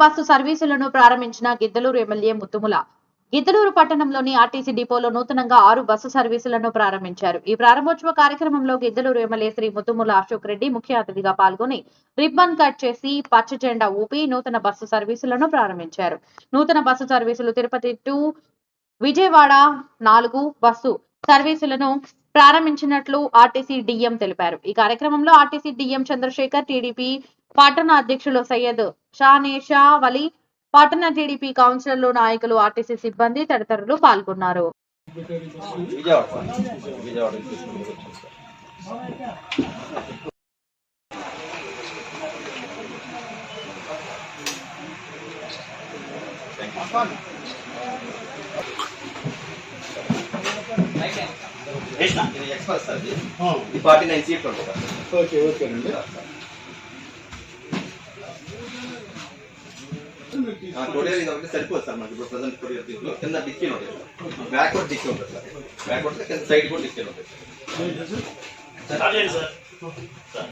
Bus సర్వీసులను ప్రారంభించిన Giddalur MLA Muthumula. Giddalur పట్టణంలోని ఆర్టీసీ డిపోలో నూతనంగా ఆరు బస్సు సర్వీసులను ప్రారంభించారు. ఈ ప్రారంభోత్సవ కార్యక్రమంలో గిద్దలూరు ఎమ్మెల్యే శ్రీ ముత్తుముల అశోక్ రెడ్డి ముఖ్య అతిథిగా పాల్గొని రిబ్బన్ కట్ చేసి పచ్చ జెండా ఊపి నూతన బస్సు సర్వీసులను ప్రారంభించారు. నూతన బస్సు సర్వీసులు తిరుపతి టు విజయవాడ నాలుగు బస్సు సర్వీసులను ప్రారంభించినట్లు ఆర్టీసీ డిఎం తెలిపారు. ఈ కార్యక్రమంలో ఆర్టీసీ డిఎం చంద్రశేఖర్ టీడీపీ పట్టణ అధ్యక్షులు సయ్యద్ షానేషా వలి పట్టణ టీడీపీ కౌన్సిలర్లు నాయకులు ఆర్టీసీ సిబ్బంది తదితరులు పాల్గొన్నారు. ఇది ఫార్టీ నైన్ సీట్లు సార్ ఓకే ఓకేనండి కొరియర్ ఇది ఒకటి సరిపోదు సార్ మనకి. ఇప్పుడు ప్రజెంట్ కొరియర్ దీంట్లో. కింద డిక్కీ ఉంటుంది సార్. బ్యాక్వర్డ్ డిక్కీ ఉంటుంది సార్. బ్యాక్వర్డ్ కింద సైడ్ కూడా డిక్కీ ఉంటుంది సార్.